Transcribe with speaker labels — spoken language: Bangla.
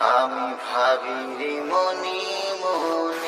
Speaker 1: আমি ভাবিরি মনি মন